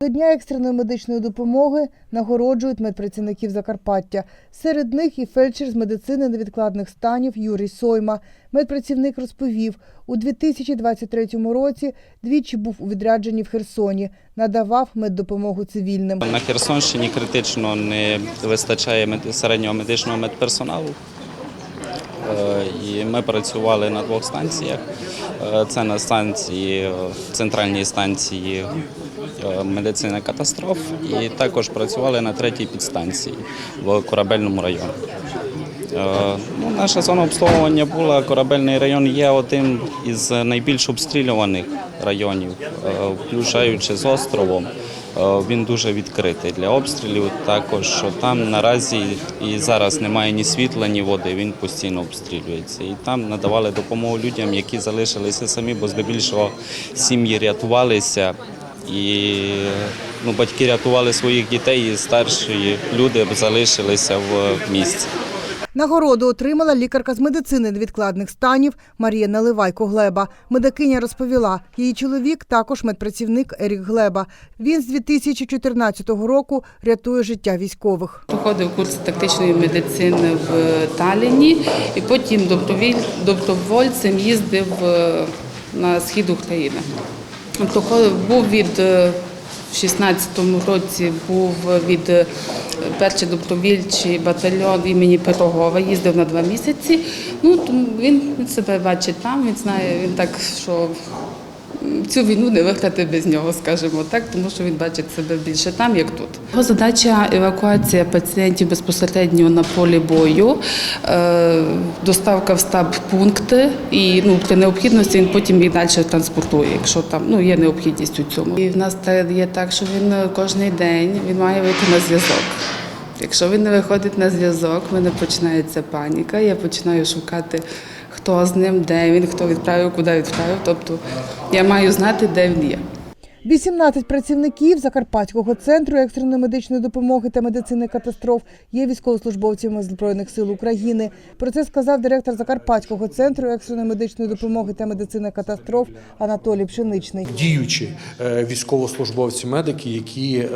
До Дня екстреної медичної допомоги нагороджують медпрацівників Закарпаття. Серед них і фельдшер з медицини невідкладних станів Юрій Сойма. Медпрацівник розповів, у 2023 році двічі був у відрядженні в Херсоні, надавав меддопомогу цивільним. На Херсонщині критично не вистачає середнього медичного медперсоналу. Е, І ми працювали на двох станціях. Е, Це на станції, центральній станції медицини катастроф, і також працювали на третій підстанції в корабельному районі. Е, Ну, наша зона обслуговування була. Корабельний район є одним із найбільш обстрілюваних районів, е, включаючи з островом. Е, Він дуже відкритий для обстрілів. Також там наразі і зараз немає ні світла, ні води. Він постійно обстрілюється. І там надавали допомогу людям, які залишилися самі, бо здебільшого сім'ї рятувалися. І ну, батьки рятували своїх дітей, і старші люди залишилися в місті. Нагороду отримала лікарка з медицини невідкладних станів Марія Наливайко Глеба. Медикиня розповіла, її чоловік також медпрацівник Ерік Глеба. Він з 2014 року рятує життя військових. Проходив курс тактичної медицини в Талліні і потім добровольцем їздив е, на схід України. Проходив, був від е, в 16-му році був від е, перший добровільчий батальйон імені Пирогова, їздив на два місяці. Ну він себе бачить там, він знає, він так, що цю війну не виграти без нього, скажімо так, тому що він бачить себе більше там, як тут. Його задача евакуація пацієнтів безпосередньо на полі бою, е, доставка в стаб пункти, і ну при необхідності він потім їх далі транспортує, якщо там ну є необхідність у цьому. І в нас є так, що він кожен день він має вийти на зв'язок. Якщо він не виходить на зв'язок, в мене починається паніка. Я починаю шукати, хто з ним, де він, хто відправив, куди відправив. Тобто я маю знати, де він є. 18 працівників Закарпатського центру екстреної медичної допомоги та медицини катастроф є військовослужбовцями Збройних сил України. Про це сказав директор Закарпатського центру екстреної медичної допомоги та медицини катастроф Анатолій Пшеничний. діючі е, військовослужбовці, медики, які е,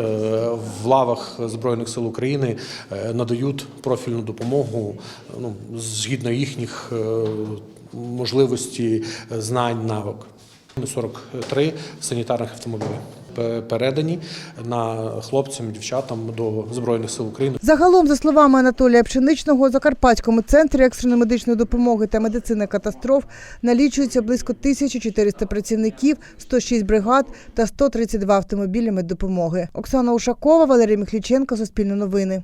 в лавах збройних сил України е, надають профільну допомогу ну, згідно їхніх можливостей, е, знань, навик. 43 санітарних автомобілів пе- передані на хлопцям, дівчатам до збройних сил України. Загалом, за словами Анатолія Пшеничного, у Закарпатському центрі екстреної медичної допомоги та медицини катастроф налічується близько 1400 працівників, 106 бригад та 132 автомобілі меддопомоги. Оксана Ушакова, Валерій Михліченко, Суспільне новини.